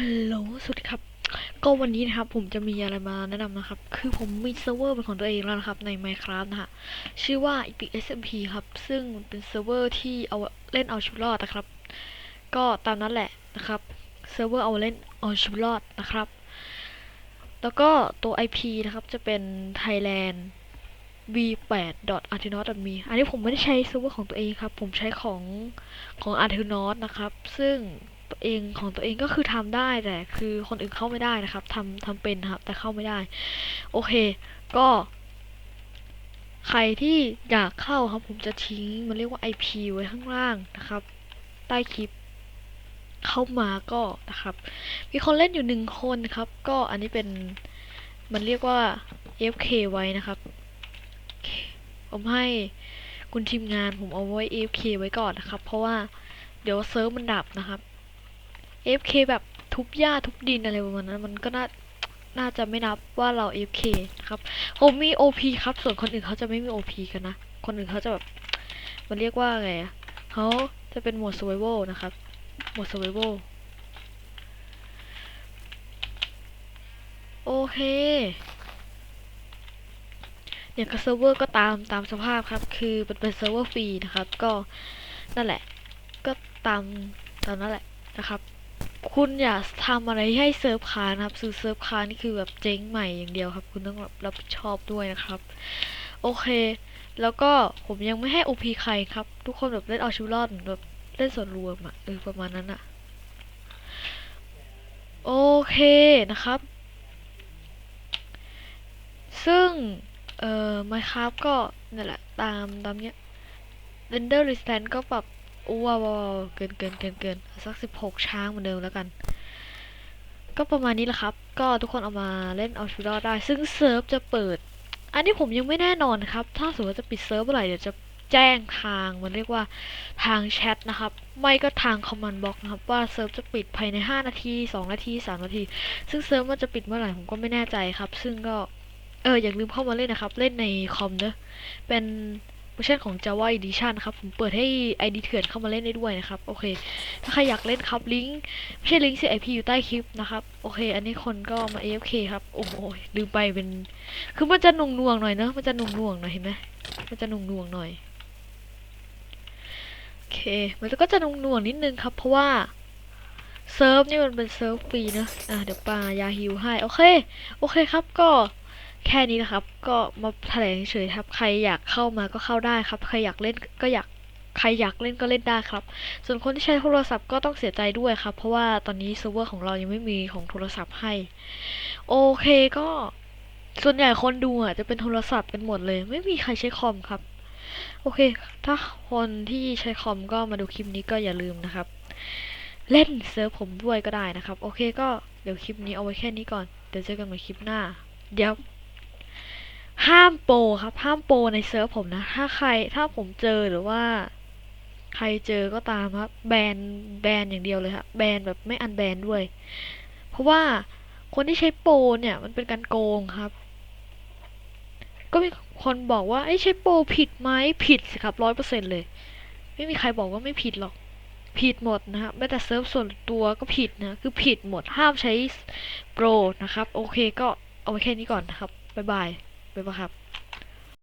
ฮัลโหลสวัสดีครับ ก็วันนี้นะครับผมจะมีอะไรมาแนะนำนะครับ คือผมมีเซิร์ฟเวอร์เป็นของตัวเองแล้วนะครับใน Minecraft นะฮะ ชื่อว่า Epic SMP ครับ ซึ่งเป็นเซิร์ฟเวอร์ที่เอาเล่นเอาชีวิตรอดนะครับ ก็ตามนั้นแหละนะครับ เซิร์ฟเวอร์เอาเล่นเอาชีวิตรอดนะครับ แล้วก็ตัว IP นะครับจะเป็น Thailand v8.artenos.me อันนี้ผมไม่ได้ใช้เซิร์ฟเวอร์ของตัวเองครับ ผมใช้ของของ artenos นะครับ ซึ่ง ตัวเองของตัวเองก็คือทำได้แต่คือคนอื่นเข้าไม่ได้นะครับทำทำเป็นครับ แต่เข้าไม่ได้ โอเค ก็ ใครที่อยากเข้าครับ ผมจะทิ้งมันเรียกว่า IP ไว้ข้างล่างนะครับ ใต้คลิป เข้ามาก็นะครับ มีคนเล่นอยู่หนึ่งคนครับ ก็อันนี้เป็นมันเรียกว่า FK ไว้นะครับโอเคผมให้คุณทีมงานผมเอาไว้ FK ไว้ก่อนนะครับ เพราะว่าเดี๋ยวเซิร์ฟมันดับนะครับ AFK แบบทุบหญ้าทุบดินอะไรประมาณนั้น มันก็น่าน่าจะไม่นับว่าเรา AFK นะครับผมมี OP ครับ ส่วนคนอื่นเขาจะไม่มี OP กันนะ คนอื่นเขาจะแบบ มันเรียกว่าไงอะเขาจะเป็นโหมด survival นะครับโหมด survival โอเคเนี่ยก็เซิร์ฟเวอร์ก็ตามตามสภาพครับ คือมันเป็นเซิร์ฟเวอร์ฟรีนะครับ ก็นั่นแหละ ก็ตามตามนั่นแหละนะครับ คุณอย่าทำอะไรให้เซิร์ฟค้านะครับซื้อเซิร์ฟค้านี่คือแบบเจ๊งใหม่อย่างเดียวครับ คุณต้องแบบรับผิดชอบด้วยนะครับ โอเค แล้วก็ผมยังไม่ให้ OP ใครครับ ทุกคนแบบเล่นเอาชีวิตรอดแบบเล่นส่วนรวมอะเออประมาณนั้นอะโอเคนะครับ ซึ่ง เอ่อ Minecraft ก็นั่นแหละ ตามตามเนี้ย Render Resistance ก็ปรับ ว้าวว้าวเกินเกินเกินเกินสักสิบหกช้างเหมือนเดิมแล้วกัน ก็ประมาณนี้แหละครับ ก็ทุกคนเอามาเล่นเอาชีวิตรอดได้ ซึ่งเซิร์ฟจะเปิด อันนี้ผมยังไม่แน่นอนครับ ถ้าสมมติว่าจะปิดเซิร์ฟเมื่อไหร่เดี๋ยวจะแจ้งทางมันเรียกว่าทางแชทนะครับ ไม่ก็ทางคอมมานด์บ็อกนะครับ ว่าเซิร์ฟจะปิดภายใน 5 นาที 2 นาที 3 นาที ซึ่งเซิร์ฟมันจะปิดเมื่อไหร่ผมก็ไม่แน่ใจครับ ซึ่งก็เอออย่าลืมเข้ามาเล่นนะครับ เล่นในคอมเนอะเป็น เวอร์ชันของ Java Edition นะครับ ผมเปิดให้ ID เถื่อนเข้ามาเล่นได้ด้วยนะครับ โอเค ถ้าใครอยากเล่นครับ ลิงก์ไม่ใช่ลิงก์ CIP อยู่ใต้คลิปนะครับ โอเค อันนี้คนก็มา AFK ครับ โอ้โหลืมไปเป็น คือมันจะหน่งน่วงหน่อยเนอะมันจะหน่งน่วงหน่อยเห็นไหมมันจะหน่งน่วงหน่อย โอเค มันก็จะหน่งน่วงนิดนึงครับ เพราะว่าเซิร์ฟนี่มันเป็นเซิร์ฟฟรีนะ อะเดี๋ยวปายาฮิวให้ โอเค โอเคครับก็ แค่นี้นะครับ ก็มาแถลงเฉยครับ ใครอยากเข้ามาก็เข้าได้ครับ ใครอยากเล่นก็อยากใครอยากเล่นก็เล่นได้ครับ ส่วนคนที่ใช้โทรศัพท์ก็ต้องเสียใจด้วยครับ เพราะว่าตอนนี้เซิร์ฟเวอร์ของเรายังไม่มีของโทรศัพท์ให้ โอเคก็ส่วนใหญ่คนดูอะจะเป็นโทรศัพท์กันหมดเลย ไม่มีใครใช้คอมครับ โอเค ถ้าคนที่ใช้คอมก็มาดูคลิปนี้ก็อย่าลืมนะครับ เล่นเซิร์ฟผมด้วยก็ได้นะครับ โอเคก็เดี๋ยวคลิปนี้เอาไว้แค่นี้ก่อน เดี๋ยวเจอกันใหม่คลิปหน้า เดี๋ยว ห้ามโปรครับ ห้ามโปรในเซิร์ฟผมนะ ถ้าใครถ้าผมเจอหรือว่า ใครเจอก็ตามครับ แบนแบนอย่างเดียวเลยครับแบนแบบไม่อันแบนด้วย เพราะว่าคนที่ใช้โปรเนี่ยมันเป็นการโกงครับ ก็มีคนบอกว่าไอ้ใช้โปรผิดไหมผิดสิครับร้อยเปอร์เซ็นเลย ไม่มีใครบอกว่าไม่ผิดหรอกผิดหมดนะครับแม้แต่เซิร์ฟส่วนตัวก็ผิดนะ คือผิดหมดห้ามใช้โปรนะครับ โอเคก็เอาไว้แค่นี้ก่อนนะครับ บ๊ายบาย บ๊ายบายครับ